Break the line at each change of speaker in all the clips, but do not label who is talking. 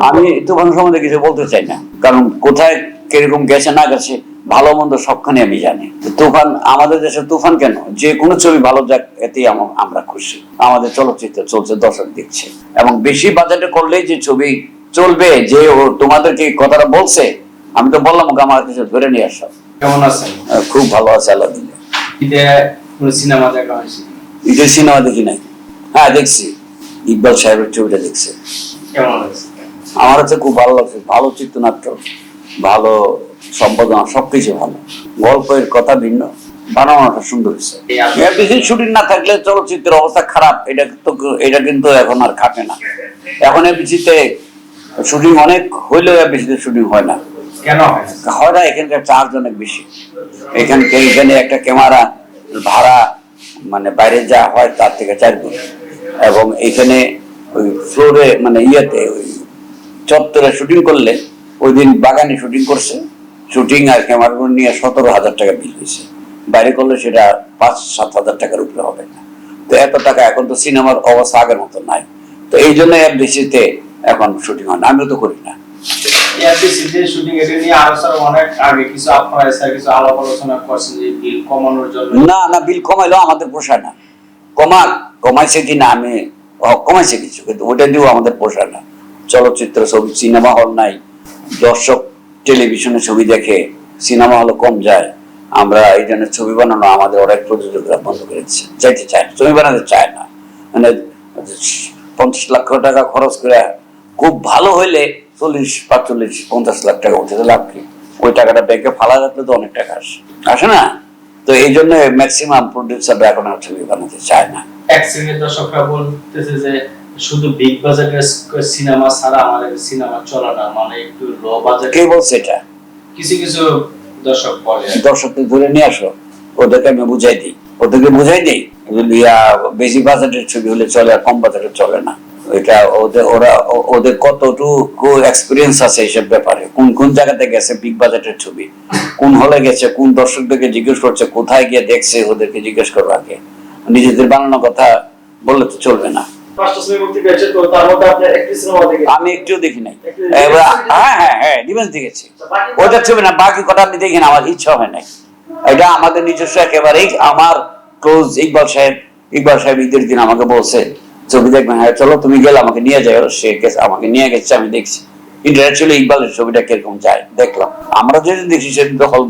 আমি তুফান সম্বন্ধে কিছু বলতে চাই না। কারণ কোথায় কীরকম গেছে না গেছে ভালো মন্দ সবখানে আমি জানি। তুফান আমাদের দেশে তুফান কেন? যে কোনো ছবি ভালো যাক এতেই আমরা খুশি। আমাদের চলচ্চিত্র চলছে দর্শক দেখছে। এবং বেশি বাজেটে করলেই যে ছবি চলবে যে ও তোমাদেরকে কথাটা বলছে আমি তো বললাম ওকে আমার কাছে ধরে নিয়ে আসো।
কেমন আছেন?
আহ, খুব ভালো আছে আল্লাহ দিলে
সিনেমা দেখা হয়েছে?
ঈদের সিনেমা দেখি নাই। হ্যাঁ দেখছি। ইকবাল সাহেবের ছবিটা দেখছি।
কেমন হয়েছে?
আমার কাছে খুব ভালো লাগছে। ভালো চিত্রনাট্য ভালো সম্পাদনা সবকিছু ভালো। গল্পের কথা ভিন্ন বানানোটা সুন্দর হয়েছে। বেশি শুটিং না থাকলে চলচ্চিত্রের অবস্থা খারাপ এটা তো এটা কিন্তু এখন আর খাটে না। এখন এবিসিতে শুটিং অনেক হইলেও এবিসিতে শুটিং হয় না।
কেন? হয় না?
এখানকার চার্জ অনেক বেশি। এখানকে এখানে একটা ক্যামেরা ভাড়া মানে বাইরে যা হয় তার থেকে চার গুণ। এবং এখানে ওই ফ্লোরে মানে ইয়েতে ওই চত্বরে শুটিং করলে ওই দিন বাগানে শুটিং করছে। শুটিং আর ক্যামেরা নিয়ে সতেরো হাজার টাকা বিল হয়েছে। বাইরে করলে সেটা পাঁচ সাত হাজার টাকার উপরে হবে না। তো এত টাকা এখন তো সিনেমার অবস্থা আগের মতো নাই। তো এই জন্য এফডিসিতে এখন শুটিং হয় না। আমিও তো করি না।
বিল
আমাদের পোষায় না। কমা কমাইছে কি না আমি কমাইছে কিছু কিন্তু ওটা দিয়েও আমাদের পোষায় না। চলচ্চিত্র ছবি, সিনেমা হল নাই। দর্শক টেলিভিশনে ছবি দেখে সিনেমা হলে কম যায়। আমরা এই জন্য ছবি বানানো আমাদের অনেক প্রযোজকরা বন্ধ করে দিচ্ছে। চাইতে চায় ছবি বানাতে চায় না। মানে পঞ্চাশ লক্ষ টাকা খরচ করে খুব ভালো হইলে চল্লিশ, পাঁচচল্লিশ, পঞ্চাশ লাখ টাকা উঠে লাভ কি? ওই টাকাটা ব্যাংকে ফালা রাখলে তো অনেক টাকা আসে। আসে না? তো এই জন্য ম্যাক্সিমাম প্রডিউসাররা এখন আর ছবি বানাতে চায় না।
এক শ্রেণির দর্শকরা বলতেছে যে শুধু বিগ বাজেটের সিনেমা ছাড়া আমাদের সিনেমা চলে না মানে একটু লো বাজেট
কে বলছে এটা?
কিছু কিছু দর্শক বলে।
দর্শকদের ধরে নিয়ে আসো। ওদেরকে আমি বুঝাই দিই। ওদেরকে বুঝাই দিই? বেশি বাজেটের ছবি হলে চলে আর কম বাজেটের চলে না। এটা ওদের ওরা ওদের কতটুকু এক্সপিরিয়েন্স আছে এইসব ব্যাপারে? কোন কোন জায়গাতে গেছে বিগ বাজেটের ছবি? কোন হলে গেছে? কোন দর্শকদেরকে জিজ্ঞেস করছে? কোথায় গিয়ে দেখছে? ওদেরকে জিজ্ঞেস করব আগে। নিজেদের বানানোর কথা বললে তো চলবে না। আমি একটুও দেখি নাই। হ্যাঁ হ্যাঁ হ্যাঁ ডিফেন্স দেখেছি। ওইটা ছবি না বাকি কটা আমি দেখি না আমার ইচ্ছা হয় নাই। এটা আমাদের নিজস্ব একেবারেই আমার ক্লোজ ইকবাল সাহেব ইকবাল সাহেব ঈদের দিন আমাকে বলছে ছবি দেখবেন হ্যাঁ চলো তুমি গেলে আমাকে নিয়ে যাও সে গেছে আমাকে নিয়ে গেছে আমি দেখছি। ইকবালের ছবিটা কীরকম যায় দেখলাম। আমরা যেদিন দেখি তো হল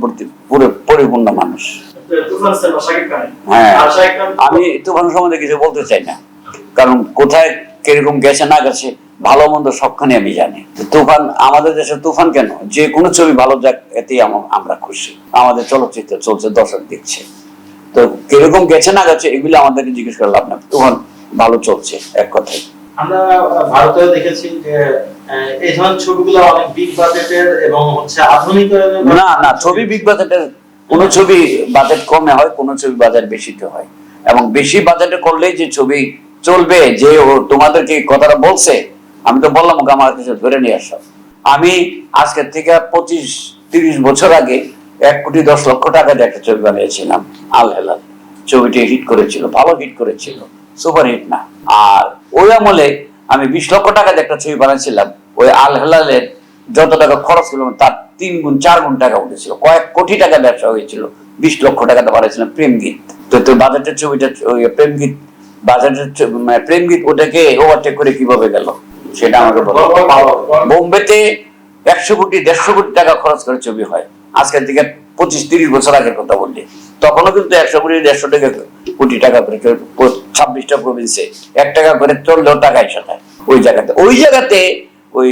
পুরো পরিপূর্ণ মানুষ। হ্যাঁ আমি তুফান সম্বন্ধে কিছু বলতে চাই না। কারণ কোথায় কীরকম গেছে না গেছে ভালো মন্দ সবখানে আমি জানি। তুফান আমাদের দেশে তুফান কেন? যে কোনো ছবি ভালো যাক এতেই আমরা খুশি। আমাদের চলচ্চিত্র চলছে দর্শক দেখছে তো কীরকম গেছে না গেছে এগুলো আমাদেরকে জিজ্ঞেস করে লাভ না তুফান ভালো চলছে এক কথায়।
আমরা ভারতেও দেখেছি যে এই ধরনের ছবিগুলো অনেক বিগ বাজেটের এবং হচ্ছে আধুনিক
না না ছবি বিগ বাজেটের কোন ছবি বাজেট কমে হয় কোন ছবি বাজেট বেশিতে হয়। এবং বেশি বাজেটে করলেই যে ছবি চলবে, যে ও তোমাদেরকে কথাটা বলছে? আমি তো বললাম, ওকে আমার কাছে ধরে নিয়ে আসো। আমি আজকের থেকে পঁচিশ, তিরিশ বছর আগে এক কোটি দশ লক্ষ টাকা দিয়ে একটা ছবি বানিয়েছিলাম, আল হেলাল। ছবিটি হিট করেছিল, ভালো হিট করেছিল, সুপার হিট না। আর ওই আমলে আমি বিশ লক্ষ টাকা দিয়ে একটা ছবি বানিয়েছিলাম, ওই আল হেলালের যত টাকা খরচ করলাম তার তিন গুণ, চার গুণ টাকা উঠেছিল। কয়েক কোটি টাকা ব্যবসা হয়েছিল, বিশ লক্ষ টাকাতে বানিয়েছিলাম প্রেম গীত। তো তোর বাজারের ছবিটা প্রেম গীত বাজারের মানে প্রেম গীত ওটাকে ওভারটেক করে কীভাবে গেল? সেটা আমাকে বলো। বোম্বেতে একশো কোটি দেড়শো কোটি টাকা খরচ করে ছবি হয়। আজকের থেকে পঁচিশ তিরিশ বছর আগের কথা বললি। তখনও কিন্তু একশো কোটি দেড়শো টাকা কোটি টাকা করে ছাব্বিশটা প্রভিন্সে এক টাকা করে চললেও টাকা ওই জায়গাতে। ওই জায়গাতে ওই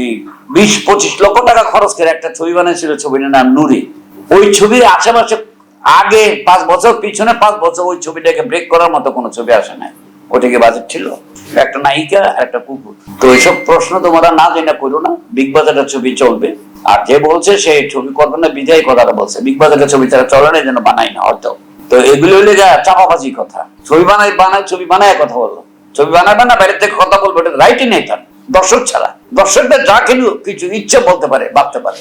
বিশ পঁচিশ লক্ষ টাকা খরচ করে একটা ছবি বানিয়েছিল ছবিটার নাম নুরি। ওই ছবির আশেপাশে আগে পাঁচ বছর পিছনে পাঁচ বছর ওই ছবিটাকে ব্রেক করার মতো কোনো ছবি আসে নাই। ওটাকে বাজেট ছিল, একটা নায়িকা আর একটা কুকুর তো এইসব প্রশ্ন তোমরা না জেনে করো না বিগ বাজারের ছবি চলবে। আর যে বলছে সে ছবি করবে না, বিজয় কথাটা বলছে। বিগ বাজারের ছবি তারা চলে না জন্য বানাই না হয়তো। তো এগুলো হলে যা চাপাবাজি কথা। ছবি বানাই বানাই ছবি বানায় কথা বলল। ছবি বানাবে না বাইরে থেকে কথা বলবে, এটা রাইটই নেই তার। দর্শক ছাড়া। দর্শকদের যা কিছু ইচ্ছে বলতে পারে, ভাবতে পারে।